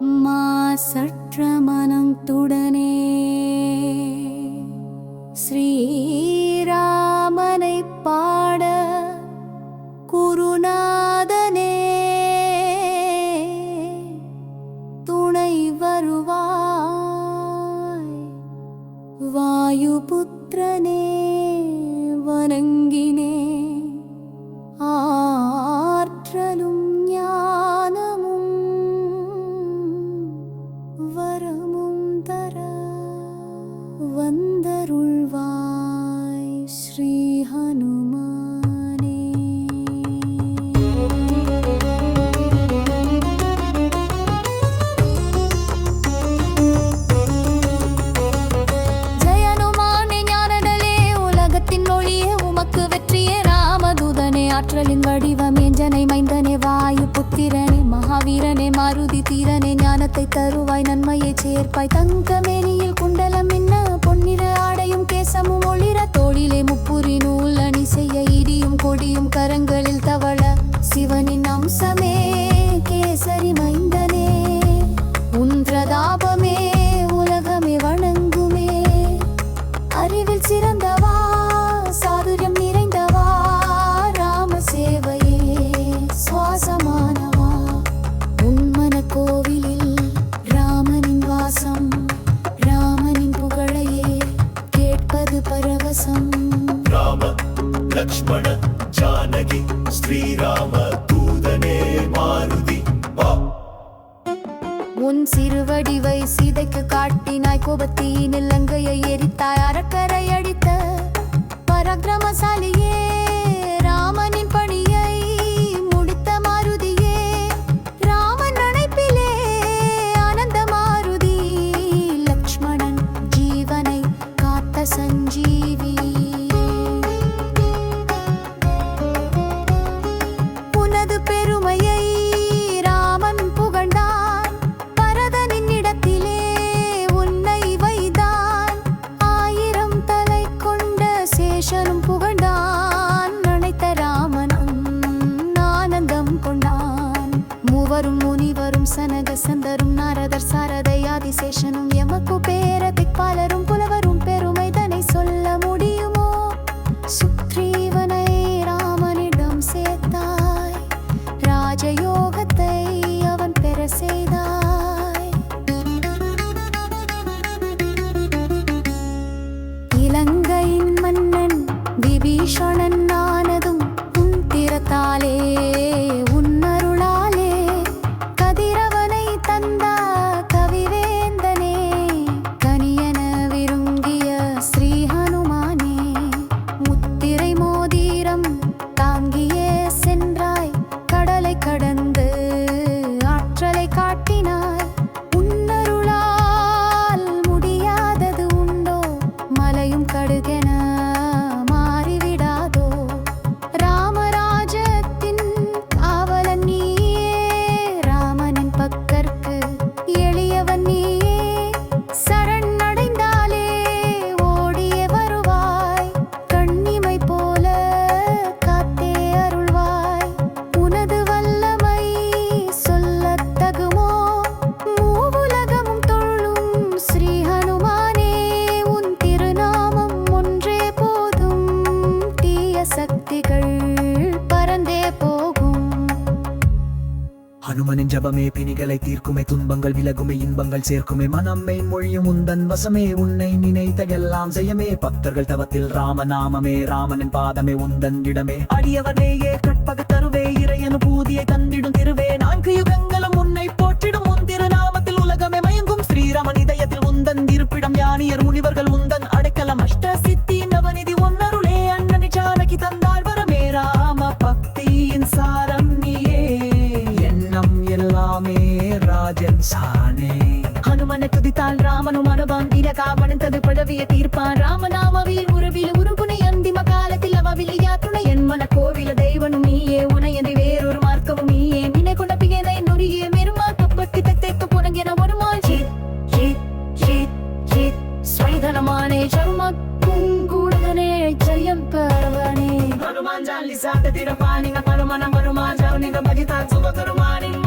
மாசற்ற மனத்துடனே ஸ்ரீராமனை பாட குருநாதனே. துணை வருவாய். வாயுபுத்திரனே வணங்கினே. ஆற்றலின் வடிவம் எஞ்சனை மைந்தனே வாயு புத்திரனே மகாவீரனே மாருதி தீரனே ஞானத்தை தருவாய் நன்மையை சேர்ப்பாய். தங்கமேனியில் குண்டலம் என்ன? பொன்னிற ஆடையும் கேசமும் ஒளிர தோளிலே கரங்களில் தவள சிவனின் அம்சமே கேசரி மைந்தனே. உன் பிரதாபமே உலகமே வணங்குமே. அறிவில் சிறந்தவா சாதுரியம் நிறைந்தவா ராம சேவையே சுவாசமானவா. உன்மன கோவிலில் ராமனின் வாசம் ராமனின் புகழையே கேட்பது பரவசம். ராம லக்ஷ்மண ஜானகி ஸ்ரீராம தூதனே மாருதி உன் சிறுவடிவை சீதைக்கு காட்டினாய் கோபத்தினில் லங்கையை எரித்தாய் அறக்கரை அடித்த பராக்கிரமசாலியே ராமனின் பணியை முடித்த மாருதியே ராமன் நினைப்பிலே ஆனந்த மாருதி லக்ஷ்மணன் ஜீவனை காத்த சஞ்சீ ஷணன் ஜபமே பிணிகளை தீர்க்குமே துன்பங்கள் விலகுமே இன்பங்கள் சேர்க்குமே. மனம்மை மொழியும் உந்தன் வசமே உன்னை நினைத்த எல்லாம் செய்யமே. பக்தர்கள் தவத்தில் ராமநாமமே ராமனின் பாதமே உந்தன் இடமே. அடியவனேயே ராஜன் சானே. ஹனுமனை துதித்தால் ராமனும் அனுபான் இலகாவனத்தது பழவிய தீர்ப்பான். ராமநாமவில் உறவில் உருகுனை அந்திம காலத்தில் அவவில் யாத்துணை என் மன கோவில தெய்வனும் நீயே உனையதை வேறொரு மார்க்கமும் நீயே. நினை கொண்ட பிகனை நொடியே மெருமா கப்பட்டி தத்தைக்கு ஜித் ஜித் ஜித் ஸ்வைதனமானே சர்மக்கும் கூடனே ஜெயம் பெறவனே. ஹனுமான் ஜாலிசாட்ட திரப்பானிங்க பரமன வருமா ஜாவனிங்க பகிதா சுபகருமானின் மாமலை